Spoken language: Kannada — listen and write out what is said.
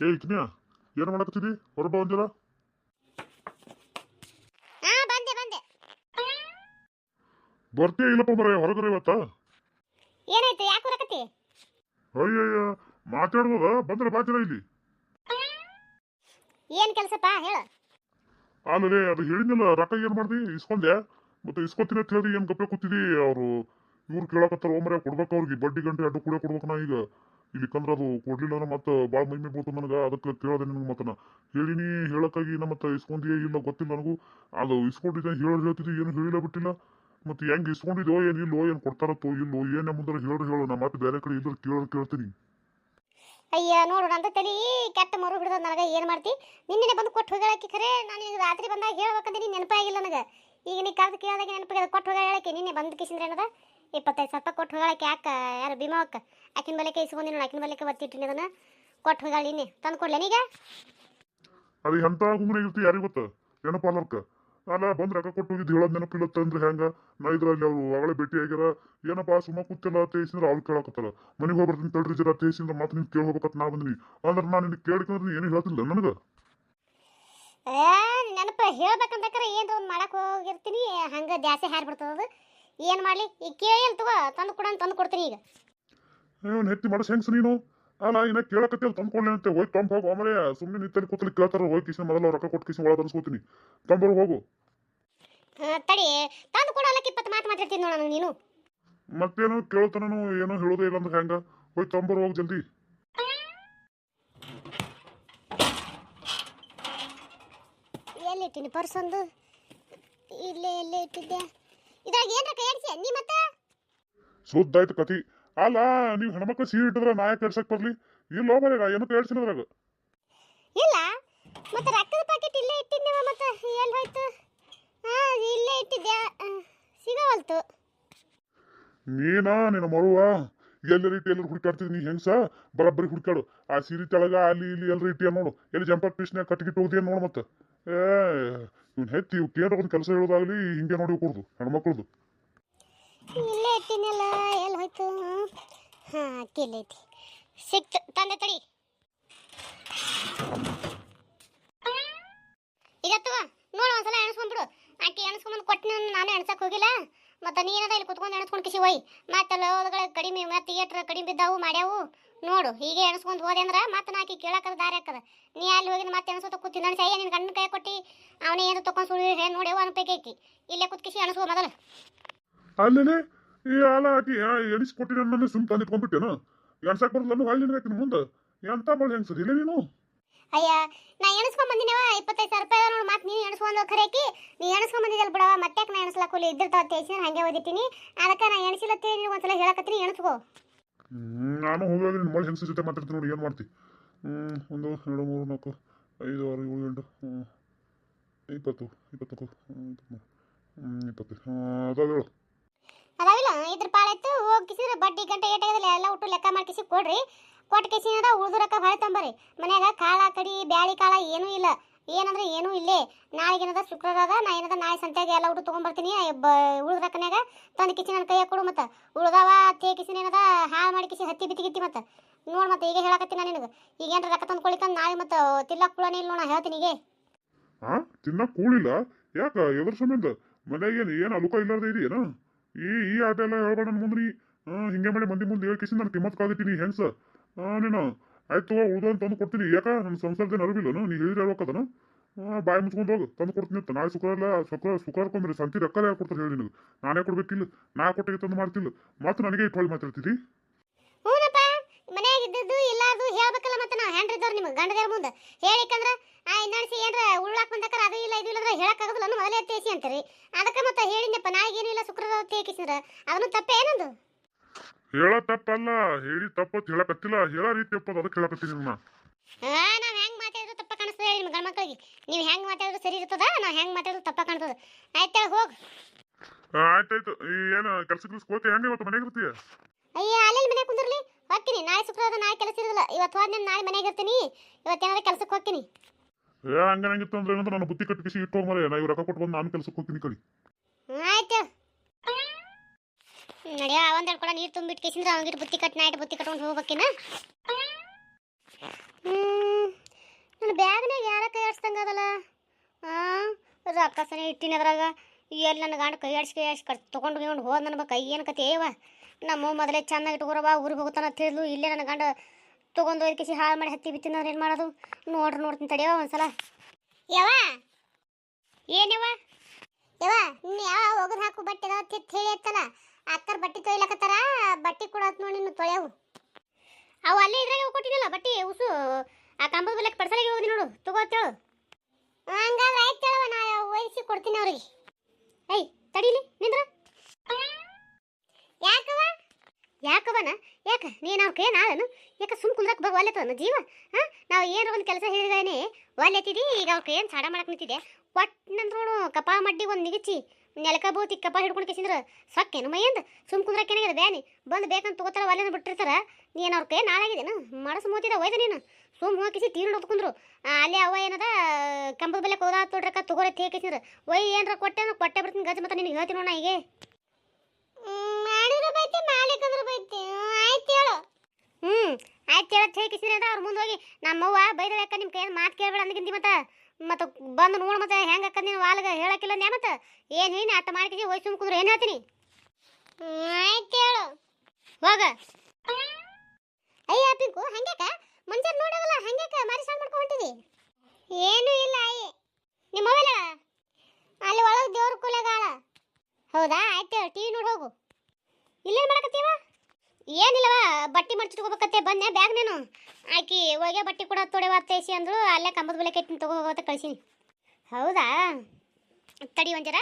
ಏ ಇಕ್ನ್ಯಾ ಏನು ಮಾಡಕತ್ತಿದಿ? ಹೊರ ಒಂದಿರ ಹಾ ಬಂದೆ ಬಂದೆ. ಬರ್ತೀಯ ಇಲ್ಲಪ್ಪ ಮರ ಹೊರಗಡೆ ಇವತ್ತ? ಏನಾಯ್ತು ಯಾಕೆ ಹೊರಕತ್ತಿ? ಅಯ್ಯಯ್ಯ ಮಾತಾಡ್ಬೋದ? ಬಂದ್ರೆ ಬಾತಿರ ಇಲ್ಲಿ. ಏನ್ ಕೆಲಸಪ್ಪ ಹೇಳು. ಆಮೇಲೆ ಅದು ಹೇಳಿದ್ನಲ್ಲ ರೊಕ್ಕ ಏನ್ ಮಾಡ್ದಿ? ಇಸ್ಕೊಂಡೆ ಮತ್ತೆ ಇಸ್ಕೊತೀನಿ ಅಂತ ಹೇಳಿ ಏನ್ ಗಪ್ಪೆ ಕೂತಿದಿ? ಅವರು ಇವ್ರು ಕೇಳಕತ್ತಾರ ಒಮ್ಮರೆ ಕೊಡ್ಬೇಕು ಅವ್ರಿಗೆ? ಬಡ್ಡಿ ಗಂಟೆ ಅಡ್ಡು ಕೂಡ ಕೊಡ್ಬೇಕು ನಾ ಈಗ. ಇಲ್ಲಿಕಂದ್ರ ಅದು ಕೊಡ್ಲಿಲ್ಲ ಅಂದ್ರೆ ಮತ್ತೆ ಭಾಳ ಮೈಮೆ ಬೀಳ್ತು ನನಗೆ, ಅದಕ್ಕೆ ಕೇಳದೆ ನಿನಗೆ ಮತ್ತೆ ನಾ ಹೇಳಿನಿ ಹೇಳಕ್ಕಾಗಿ ನಾ ಮತ್ತೆ ಇಸ್ಕೊಂಡಿಯೇ ಇಲ್ಲ, ಗೊತ್ತಿಲ್ಲ ನನಗೂ. ಅದು ಇಸ್ಕೊಂಡಿದ್ದೆ ಹೇಳೋರು ಹೇಳ್ತಿದ್ದೆ, ಏನು ಹೇಳಿಲ್ಲ ಬಿಟ್ಟಿಲ್ಲ. ಮತ್ತೆ ಹೆಂಗ್ ಏನು ಇಲ್ಲೋ, ಏನು ಕೊಡ್ತಾರತ್ತೋ, ಇಲ್ಲೋ, ಏನೇ ಮುಂದೆ ಹೇಳು ಹೇಳು, ನಾ ಮತ್ತೆ ಬೇರೆ ಕಡೆ ಇದ್ರೆ ಕೇಳೋದು ಕೇಳ್ತೀನಿ. ಅಯ್ಯ, ನೋಡು, ನಂದು ತಲಿ ಕೆಟ್ಟ ಮರು ಹಿಡಿದ ನನಗೆ, ಏನು ಮಾಡ್ತಿ? ನಿನ್ನೆ ಬಂದು ಕೊಟ್ಟು ಹೋಗಿ ಖರೆ, ನಾನು ಈಗ ರಾತ್ರಿ ಬಂದಾಗ ಹೇಳ್ಬೇಕಂದ್ರೆ ನೀನು ನೆನಪಾಗಿಲ್ಲ ನನಗೆ. ಈಗ ನೀ ಕರೆದು ಕೇಳಿದಾಗ ನೆನಪಾಗಿದೆ ಕೊಟ್ಟು ಹೋಗಾಳಕ್ಕೆ ನಿನ್ನೆ ಬಂದು ಕಿಸಿಂದ್ರೆ ಏನದ ಇಪ್ಪತ್ತೈದು ಸಾವಿರ ರೂಪಾಯಿ ಕೊಟ್ಟು ಹೋಗಾಳಕ್ಕೆ ಯಾಕೆ? ಯಾರು ಭೀಮಾವಕ್ಕ ಆಕಿನ ಬಲಕ್ಕೆ ಇಸ್ಕೊಂಡಿನ ಆಕಿನ ಬಲಕ್ಕೆ ಒತ್ತಿಟ್ಟಿನಿ ಅದನ್ನ ಕೊಟ್ಟು ಹೋಗಾಳ ನೀ ತಂದು ಕೊಡ್ಲೇನೀಗ ಅದು ಎಂತ ಹುಮ್ಮನೆ ಇರ್ತಿ ಯಾರಿಗೆ ಗೊತ್ತ? ಏನೋ ಪಾರ್ಲರ್ಕ ಅಲ್ಲ ಬಂದ್ ರೊಕ್ಕ ಕೊಟ್ಟು ಹೋಗಿದ್ದು? ಹೇಳೋದ್ ನೆನಪಿಲ್ಲತ್ತ ಅಂದ್ರೆ ಹೆಂಗ? ನಾ ಇದ್ರಲ್ಲಿ ಅವ್ರು ಅವಳೆ ಭೇಟಿ ಆಗ್ಯಾರ ಏನಪ್ಪ ಸುಮ್ಮ ಕೂತಿಲ್ಲ ತೇಸಿದ್ರೆ ಅವ್ರು ಕೇಳಕತ್ತಾರ ಮನೆಗೆ ಹೋಗ್ಬರ್ತೀನಿ ತಡ್ರಿ ಜರ ತೇಸಿದ್ರೆ ಮತ್ತೆ ನೀನು ಕೇಳಿ ಹೋಗ್ಬೇಕಂತ ನಾ ಬಂದಿನಿ. ಅಂದ್ರೆ ನಾನು ನಿನ್ ಕೇಳ್ಕಂದ್ರೆ ಏನು ಹೇಳ್ತಿಲ್ಲ ನನಗೆ? ಏ ನೆನಪ ಹೇಳ್ಬೇಕಂದ್ರೆ ಏನು ಒಂದು ಮಾಡಕ್ಕೆ ಹೋಗಿರ್ತೀನಿ? ಹಂಗೆ ಜಾಸ್ತಿ ಹಾರಿಬಿಡ್ತದ ಅದು. ಏನು ಮಾಡಲಿ? ಈ ಕೇಳಿ ತಗೋ ತಂದು ಕೊಡ ತಂದು ಕೊಡ್ತೀನಿ ಈಗ. ಏನು ಹೆತ್ತಿ ಮಾಡಸ್ ಹೆಂಗ್ಸ ನೀನು? ಅಲ್ಲ ಇನ್ನ ಕೇಳಕತ್ತಿಲ್ಲ ತಂದ್ಕೊಳ್ಳಿ ಅಂತ. ಹೋಗಿ ತಂಪ ಹೋಗು. ಆಮೇಲೆ ಸುಮ್ಮನೆ ನಿಂತಲ್ಲಿ ಕೂತಲ್ಲಿ ಕೇಳ್ತಾರ ಹೋಗಿ ಕಿಸಿನ ಮೊದಲು ರೊಕ್ಕ ಕೊಟ್ಟು ಕಿಸಿನ ಒಳಗೆ ತರಿಸ್ಕೊತೀನಿ ತಂಬರು ಹೋಗು. ಹಾ, ತಡಿ. ತಂದು ಕೊಡಲ್ಲ ಇಪ್ಪತ್ತು ಮಾತು ಮಾತಾಡ್ತೀನಿ ನೋಡ ನೀನು ಮತ್ತೇನು ಕೇಳ್ತಾನೂ ಏನೋ ಹೇಳೋದೇ ಇಲ್ಲ ಅಂದ್ರೆ ಹೆಂಗ? ಹೋಗಿ ತಂಬರು ಹೋಗು ಜಲ್ದಿ. ಎಲ್ಲಿಟ್ಟಿನಿ ಪರ್ಸ್ ಒಂದು ಇಲ್ಲೇ ಎಲ್ಲೇ ಇಟ್ಟಿದ್ದೆ. ಇದ್ರಾಗ ಏನ್ರ ಕೈ ಆಡ್ಸಿ ನೀ ಮತ್ತೆ? ಸುದ್ದಾಯ್ತು ಕತಿ. ಅಲ್ಲ ನೀವು ಹೆಣ್ಮಕ್ಳು ಸೀರೆ ಇಟ್ಟಿದ್ರೆ ನಾಯ ಯಾಕೆ ಬರಲಿ? ಇಲ್ಲ ನಾ ಏನು ಕೇಳ್ಸಿನದ್ರಾಗ ಇಲ್ಲ. ಮತ್ತೆ ರಕ್ಕದ ಪ್ಯಾಕೆಟ್ ಇಲ್ಲೇ ಇಟ್ಟಿದ್ದೆ ಮತ್ತೆ ಎಲ್ಲಿ ಹೋಯ್ತು? ಹಾ ಇಲ್ಲೇ ಇಟ್ಟಿದ್ದೆ ಸಿಗವಲ್ತು. ನೀನಾ ನಿನ್ನ ಮರುವ? ಎಲ್ಲರ ಇಟ್ಟು ಎಲ್ಲರೂ ಹುಡುಕಾಡ್ತಿದ್ ನೀ ಹೆಂಗ್ಸ? ಬರಬ್ಬರಿ ಹುಡುಕಾಡು ಆ ಸೀರೆ ತೆಳಗ ಅಲ್ಲಿ ಇಲ್ಲಿ ಎಲ್ಲರೂ ಇಟ್ಟಿಯ ನೋಡು. ಎಲ್ಲಿ ಜಂಪರ್ ಪೀಸ್ನ್ಯಾಗ ಕಟ್ಟಿಗಿಟ್ಟು ಹೋಗ್ತೀಯ ನೋಡು ಮತ್ತೆ. ಏ, ಇವ್ನು ಹೆತ್ತಿ ಇವ್ ಕೇಂದ್ರ ಒಂದು ಕೆಲಸ ಹೇಳೋದಾಗ್ಲಿ ಹಿಂಗೆ ನೋಡಿ ಕೊಡ್ದು ಎಲ್ಲಿ ಹೋಯ್ತು? ಹಾ, ಅಕ್ಕಿ ಇಲ್ಲೇ ಸಿಕ್ತು, ತಂದೆ ತಡಿ. ಈಗ ತಗೋ, ನೋಡು ಒಂದ್ಸಲ ಎಣಸ್ಕೊಂಡ್ಬಿಡು. ಆಕಿ ಎಣಸ್ಕೊಂಬಂದು ಕೊಟ್ಟಿನ ನಾನು ಎಣ್ಸಕ್ ಹೋಗಿಲ್ಲ. ಮತ್ತೆ ನೀನದ ಇಲ್ಲಿ ಕುತ್ಕೊಂಡು ಎಣಸ್ಕೊಂಡು ಕಿಸಿ ಹೋಯ್. ಮತ್ತೆ ಲೋದಗಳ ಕಡಿಮೆ, ಮತ್ತೆ ಏಟ್ರ ಕಡಿಮೆ ಬಿದ್ದಾವು ಮಾಡ್ಯಾವು. ನೋಡು, ಹೀಗೆ ಎಣಸ್ಕೊಂಡು ಹೋದೆ ಅಂದ್ರೆ ಮತ್ತೆ ನಾಕಿ ಕೇಳಕ್ಕದ ದಾರಿ ಹಾಕದ. ನೀ ಅಲ್ಲಿ ಹೋಗಿ ಮತ್ತೆ ಎಣಸೋತ ಕೂತಿ ನನ್ನ ಸೈ ನಿನ್ನ ಗಂಡನ ಕೈ ಕೊಟ್ಟು ಅವನೇ ಏನು ತಕೊಂಡು ಸುಳಿ ಹೇ ನೋಡ್ಯಾವು ಅನ್ಬೇಕೈತಿ ಇಲ್ಲೇ ಕುತ್ಕಿಸಿ ಎಣಸ್ಕೋ ಮೊದಲು. ಅಲ್ಲೇ ಈ ಅಲ್ಲ ಹಾಕಿ ನನ್ನ ಸುಮ್ ತಂದಿಟ್ಕೊಂಡ್ಬಿಟ್ಟೇನು? ಎಣ್ಸಕ್ ಬರಲ್ಲ ಹೊಳ್ಳಿ ನಿನಗೆ ಮುಂದೆ? ಎಂತ ಬಳಿ ಹೆಂಗ್ಸದಿ ಇಲ್ಲ ನೀನು? ಅಯ್ಯ ನಾ ಎಣಸ್ಕೊಂಡ್ ಬಂದಿನವ ಇಪ್ಪತ್ತೈದು ಸಾವಿರ ರೂಪಾಯಿ ನೋಡಿ ಮತ್ತೆ ನೀನು ಎಣಿಸ್ಕೊಂಡು ಖರೇಕಿ ನೀ ಎಣಸ್ಕೊಂಡ್ ಬಂದಿದ್ದಲ್ಲ ಬಿಡವ ಮತ್ತೆ ನಾ ಎಣಿಸ್ಲಾ ಕೂಲಿ ಇದ್ದಿರ್ತಾವ ತೇಸಿನ ಹಂಗೆ ಓದಿಟ್ಟಿನಿ ಅದಕ್ಕೆ ನಾ ಎಣಿಸಿಲತ್ತೆ ನೀವು ಒಂದ್ಸಲ ಹೇಳಕತ್ತೀನಿ ಎಣಿಸ್ಕೋ. ನಾನು ಹೋಗುವಾಗ ನಿನ್ನ ಮಳೆ ಹೆಂಗಸ ಜೊತೆ ಮಾತಾಡ್ತೀನಿ ನೋಡಿ ಏನು ಮಾಡ್ತಿ? ಒಂದು ಎರಡು ಮೂರು ನಾಲ್ಕು ಐದು ಆರು ಏಳು ಎಂಟು ಇಪ್ಪತ್ತು ಇಪ್ಪತ್ತಕ್ಕೂ ಹ್ಞೂ ಇಪ್ಪತ್ತು ಅದಾವ ಹೇಳು. ಅದಾವಿಲ್ಲ ಇದ್ರ ಪಾಳೆತ್ತು ಹೋಗಿ ಕಿಸಿದ್ರೆ ಬಡ್ಡಿ ಗಂಟೆ ಏಟಾಗದಿಲ್ಲ ಎಲ್ಲ ಒಟ್ಟು ಲೆಕ್ಕ ಮಾಡ್ಕಿಸಿ ಕೊಡ್ರಿ. ಕೊಟ್ಟು ಕಿಸಿನದ ಉಳಿದು ರೊಕ್ಕ ಹೊಳೆ ತಂಬರಿ. ಮನ್ಯಾಗ ಕಾಳ, ಕಡಿ, ಬ್ಯಾಳಿ ಕಾಳ ಏನೂ ಇಲ್ಲ. ಏನಂದ್ರೆ ಏನೂ ಇಲ್ಲೇ. ನಾಳೆಗೆ ಏನದ, ಶುಕ್ರವಾರ ನಾ ಏನದ, ನಾಳೆ ಸಂತ್ಯಾಗ ಎಲ್ಲ ಊಟ ತೊಗೊಂಬರ್ತೀನಿ. ಉಳ್ದ ರೊಕ್ಕನ್ಯಾಗ ತಂದು ಕಿಸಿ ನನ್ನ ಕೈಯಾಗ ಕೊಡು ಮತ್ತು. ಉಳ್ದಾವ ತೇ ಕಿಸಿನ ಏನದ, ಹಾಳು ಮಾಡಿ ಕಿಸಿ ಹತ್ತಿ ಬಿತ್ತಿ ಗಿತ್ತಿ ಮತ್ತೆ. ನೋಡ್ ಮತ್ತೆ, ಈಗ ಹೇಳಕತ್ತೀನಿ ನಾನು ನಿನಗೆ. ಈಗ ಏನ್ರ ರೊಕ್ಕ ತಂದು ಕೊಳಿತ ನಾಳೆ ಮತ್ತು ತಿಲ್ಲಕ್ ಕುಳನೇ ಇಲ್ಲ ನೋಡ ಹೇಳ್ತೀನಿ ಈಗ. ಹಾಂ ತಿನ್ನಕ್ಕೆ ಕೂಳಿಲ್ಲ ಯಾಕೆ, ಎದ್ರ ಮನ್ಯಾಗ ಏನು ಅಲುಕ ಇಲ್ಲಾರ್ದೆ ಇದೆಯೇನ ಈ ಈ ಆಟ ಎಲ್ಲ ಹೇಳ್ಬೇಡ ನನ್ನ ಮುಂದೆ ನೀ ಹಾಂ ಹಿಂಗೆ ಮಾಡಿ ಮಂದಿ ಮುಂದೆ ಹೇಳಿ ಕಿಸಿ ಕಿಮ್ಮತ್ ಕಾದಿಟ್ಟಿನಿ, ಹೆಂಗ್ಸ? ಹಾಂ ನೀನು. ಆಯ್ತು ಉಳ್ದು ಅಂತ ತಂದು ಕೊಡ್ತೀನಿ. ಯಾಕ? ನನ್ನ ಸಂಸಾರದೇನು ಅರಿವಿಲ್ಲನು ನೀ ಹೇಳಿದ್ರೆ ಹೇಳ್ಬೇಕದನ? ಬಾಯಿ ಮುಚ್ಕೊಂಡು ಹೋಗು. ತಂದು ಕೊಡ್ತೀನಿ ಅಂತ. ನಾಳೆ ಶುಕ್ರವಾರ ಶುಕ್ರ, ಶುಕ್ರವಾರ ಕೊಂದ್ರಿ. ಸಂತಿ ರೊಕ್ಕ ಯಾರು ಕೊಡ್ತಾರೆ ಹೇಳಿ ನಿನಗೆ. ನಾನೇ ಕೊಡ್ಬೇಕಿಲ್ಲ. ನಾ ಕೊಟ್ಟಿಗೆ ತಂದು ಮಾಡ್ತಿಲ್ಲ. ಮತ್ತೆ ನನಗೆ ಇಟ್ಕೊಳ್ಳಿ ಮಾತಾಡ್ತಿದ್ದಿ ಹ್ಞೂನಪ್ಪ ಮನ್ಯಾಗ ಇದ್ದದ್ದು ಇಲ್ಲಾರ್ದು ಹೇಳ್ಬೇಕಲ್ಲ ಮತ್ತೆ ನಾವು ಹೆಂಡ್ರಿದ್ದವ್ರು ನಿಮಗೆ ಗಂಡದೇವ್ರ ಮುಂದೆ. ಹೇಳಿಕಂದ್ರ ಆ ಇನ್ನಡ್ಸಿ ಏನ್ರ ಉಳ್ಳಾಕ್ ಬಂದಕ್ಕಾರ ಅದು ಇಲ್ಲ, ಇದು ಇಲ್ಲ ಅಂದ್ರೆ ಹೇಳಕ್ಕಾಗದಿಲ್ಲ ಮೊದಲೇ ತೇಸಿ ಅಂತೀರಿ. ಅದಕ್ಕೆ ಮತ್ತೆ ಹೇಳಿದ್ನಪ್ಪ ನಾಳೆಗೆ ಏನಿಲ್ಲ ಇಲ್ಲ, ಶುಕ್ರವಾರ ತೇಕಿಸಿದ್ರ ಅದನ್ನು ತಪ್ಪೇ ಏನೊಂದು? ಹೇಳ ತಪ್ಪಲ್ಲ ಹೇಳಿ ತಪ್ಪತ್ ಹೇಳಕತ್ತಿಲ್ಲ. ಹೇಳ ರೀತಿ ತಪ್ಪದ ಅದಕ್ಕೆ ಹೇಳಕತ್ತೀನಿ ನಿನ್ನ ಆ ನಾವು ಹೆಂಗ್ ಮಾತಾಡಿದ್ರು ತಪ್ಪ ಕಾಣಿಸ್ತದೆ ನಿಮ್ಮ ಗಂಡ ಮಕ್ಕಳಿಗೆ ನೀವು ಹೆಂಗ್ ಮಾತಾಡಿದ್ರು ಸರಿ ಇರ್ತದ? ನಾವು ಹೆಂಗ್ ಮಾತಾಡಿದ್ರು ತಪ್ಪ ಕಾಣ್ತದ ಆಯ್ತಾ ಹೋಗ್. ಆಯ್ತಾಯ್ತು. ಏನು ಕೆಲ್ಸಕ್ಕೆ ಕೋತಿ ಹೆಂಗೆ ಇವತ್ತು ಮನೆಗೆ ಇರ್ತೀಯ? ಅಯ್ಯ ಅಲ್ಲೇ ಮನೆಗೆ ಕುಂದಿರ್ಲಿ? ಹೋಗ್ತೀನಿ. ನಾಳೆ ಶುಕ್ರವಾರ ನಾಳೆ ಕೆಲಸ ಇರೋದಿಲ್ಲ. ಇವತ್ತು ಹೋದ್ ನಾಳೆ ಮನೆಗೆ ಇರ್ತೀನಿ. ಇವತ್ತೇನಾದ್ರೆ ಕೆಲಸಕ್ಕೆ ಹೋಗ್ತೀನಿ. ಏ ಹಂಗೆ ನಂಗಿತ್ತು ಅಂದ್ರೆ ಏನಂದ್ರೆ ನಾನು ಬುತ್ತಿ ಕಟ್ಟಿಸಿ ಇಟ್ಟು ಹೋಗ್ಮರೆ ನಾ ಇವ್ರು ರೊಕ್ಕ ಕೊಟ್ಟು ಬಂದು ನಾನು ಕೆಲಸಕ್ಕೆ ಹೋಗ್ತೀನಿ ಕಳಿ ಆಯ್ತು. ನಡೆಯ ಅವಂದಳ್ ಕೂಡ ನೀರು ತುಂಬಿಟ್ಟು ಕೇಸಿಂದ್ರೆ ಅವಂಗಿಟ್ಟು ಬುತ್ತಿ ಕಟ್ ನೈಟ್ ಬುತ್ತಿ ಕಟ್ಕೊಂಡು ಹೋಗ್ಬೇಕಿನ ನನ್ನ ಬ್ಯಾಗ್ನಾಗ ಯಾರ ಕೈ ಆಡ್ಸ್ದಂಗೆ ಅದಲ್ಲ ಹಾಂ ರೊಕ್ಕ ಸರಿ ಇಟ್ಟಿನ ಅದ್ರಾಗ. ಎಲ್ಲಿ ನನ್ನ ಗಂಡ ಕೈ ಆಡ್ಸಿ ಕೈ ಆಡ್ಸಿ ಕಟ್ ತೊಗೊಂಡು ಗಿಗೊಂಡು ಹೋದ ನನ್ನ ಕೈ ಏನು ಕತೆ ಏವ ನಮ್ಮ ಮೊದಲೇ ಚೆನ್ನಾಗಿ ಇಟ್ಕೊರವ ಊರಿಗೆ ಹೋಗ್ತಾನ ಅಂತ ಇಲ್ಲೇ ನನ್ನ ಗಂಡ ತೊಗೊಂಡು ಹೋಯ್ದು ಕೇಸಿ ಹಾಳು ಮಾಡಿ ಹತ್ತಿ ಬಿತ್ತಿನ ಏನು ಮಾಡೋದು? ನೋಡ್ರಿ ನೋಡ್ತೀನಿ ತಡಿಯವ ಒಂದ್ಸಲ. ಯಾವ ಏನವ ಯಾವ ಯಾವ ಹೋಗೋದು ಹಾಕು ಬಟ್ಟೆ ಅಂತ ಹೇಳಿ ಇತ್ತಲ್ಲ ಅಕ್ಕರ್ ಬಟ್ಟೆ ತೊಯ್ಲಕತ್ತಾರ ಬಟ್ಟೆ ಕೊಡತ್ ನೋಡಿ ನೀನು ತೊಳೆವು ಅವು ಅಲ್ಲೇ ಇದ್ರಾಗ ಕೊಟ್ಟಿನಲ್ಲ ಬಟ್ಟೆ ಉಸು ಆ ಕಂಬದ ಬಲಕ್ಕೆ ಪಡ್ಸಲಿಗೆ ಹೋಗಿ ನೋಡು ತಗೋತೇಳು ಹಂಗಾದ್ರೆ ಆಯ್ತು ಹೇಳವ ನಾ ಒಯ್ಸಿ ಕೊಡ್ತೀನಿ ಅವ್ರಿಗೆ. ಏಯ್ ತಡೀಲಿ ನಿಂದ್ರ. ಯಾಕವ ಯಾಕವನ ಯಾಕ ನೀನು ಅವ್ರ ಕೈ ನಾಳನು? ಯಾಕ ಸುಮ್ ಕುಂದ್ರಕ್ ಬಗ್ ಒಲ್ಲೆತದ ಜೀವ? ಹಾಂ? ನಾವು ಏನಾರ ಒಂದು ಕೆಲಸ ಹೇಳಿದೇನೆ ಒಲ್ಲೆತ್ತಿದಿ ಈಗ ಅವ್ರ ಕೈಯನ್ನು ಸಾಡ ಮಾಡಕ್ ನಿಂತಿದೆ ಒಟ್ಟಿನಂದ್ರೋಳು ಕಪಾ ಮಡ್ಡಿ ಒಂದು ನಿಗಚಿ. ನೆಲಕ ಬೂತಿ ಕಪ್ಪ ಹಿಡ್ಕೊಂಡು ಕೇಸಿಂದ್ರ. ಸೊಕ್ಕೇನು ಮೈಯಂದ? ಸುಮ್ ಕುಂದ್ರಕ್ಕೇನಾಗಿದೆ ಬ್ಯಾನಿ. ಬಂದು ಬೇಕಂತ ತಗೋತಾರ ಒಲ್ಲೆನ ಬಿಟ್ಟಿರ್ತಾರ. ನೀನು ಅವ್ರ ಕೈ ನಾಳಾಗಿದೇನು? ಮಾಡಸ್ ಮೋತಿದ ಒಯ್ದ ನೀನು? ಸುಮ್ ಹೋಗಿಸಿ ತೀರ್ ಹೊತ್ಕೊಂಡ್ರು ಅಲ್ಲಿ ಅವ ಏನದ? ಕಂಬದ ಬೆಲೆ ಕೋದಾ ತೊಡ್ರಕ್ಕ ತಗೋರೆ ತೇಕಿಸಿದ್ರ ಒಯ್ ಏನ್ರ ಕೊಟ್ಟೆ ಅಂದ್ರೆ ಕೊಟ್ಟೆ ಬಿಡ್ತೀನಿ ಗಜ ಮತ್ತೆ ನಿನಗೆ ಹೇಳ್ತೀನಿ ನೋಡ ಹೀಗೆ. ಮಾಡಿದ್ರೆ ಬೈತಿ ಮಾಲೀಕಂದ್ರೆ ಬೈತಿ. ಆಯ್ತು ಹೇಳು. ಹ್ಞೂ ಆಯ್ತು ಹೇಳತ್ ಹೇಗಿಸಿದ್ರೆ ಅಂತ ಅವ್ರ ಮುಂದೆ ಹೋಗಿ ನಮ್ಮವ್ವ ಬೈದಳೆ ಅಕ್ಕ ನಿಮ್ಮ ಕೈಯಲ್ಲಿ ಮಾತು ಕೇಳಬೇಡ ಅಂದ್ಕಿಂತಿ ಮತ್ತೆ. ಮತ್ತೆ ಬಂದು ನೋಡಿ ಮತ್ತೆ ಹೆಂಗೆ ಅಕ್ಕ ನೀನು ವಾಲ್ಗ ಹೇಳಕ್ಕಿಲ್ಲ ನ್ಯಾ ಮತ್ತೆ? ಏನು ಹೇಳಿ ಆಟ ಮಾಡ್ಕಿದಿ ಹೋಯ್ ಸುಮ್ ಏನು ಹೇಳ್ತೀನಿ? ಆಯ್ತು ಹೇಳು. ಹೋಗ. ಅಯ್ಯ, ಪಿಂಕು, ಹಂಗ್ಯಾಕ? ಮನುಷ್ಯರ್ ನೋಡವಲ್ಲ ಹಂಗ್ಯಾಕ ಮಾರಿ ಸಾಲ್ ಮಾಡ್ಕೊಂಡು ಹೊಂಟಿದಿ? ಏನೂ ಇಲ್ಲ ಅಯ್ಯ ನಿಮ್ಮ ಮೊಬೈಲ ಅಲ್ಲಿ ಒಳಗೆ ದೇವ್ರ ಕುಲೆಗಾಳ ಹೌದಾ? ಆಯ್ತು ಟಿವಿ ನೋಡಿ ಹೋಗು. ಇಲ್ಲೇನು ಏನಿಲ್ಲವ, ಬಟ್ಟೆ ಮಡ್ಚಿಟ್ಕೋಬೇಕತ್ತೆ ಬಂದೆ, ಬ್ಯಾಗ್ ನೀನು. ಆಕಿ ಹೋಗ್ಯ ಬಟ್ಟೆ ಕೂಡ ತೊಡೆ ತೇಸಿ ಅಂದ್ರು ಅಲ್ಲೇ ಕಂಬದ ಬೆಲೆ ತಗೋ ಹೋಗೋತ ಕಳ್ಸೀನಿ. ಹೌದಾ? ತಡಿ ಒಂಜರ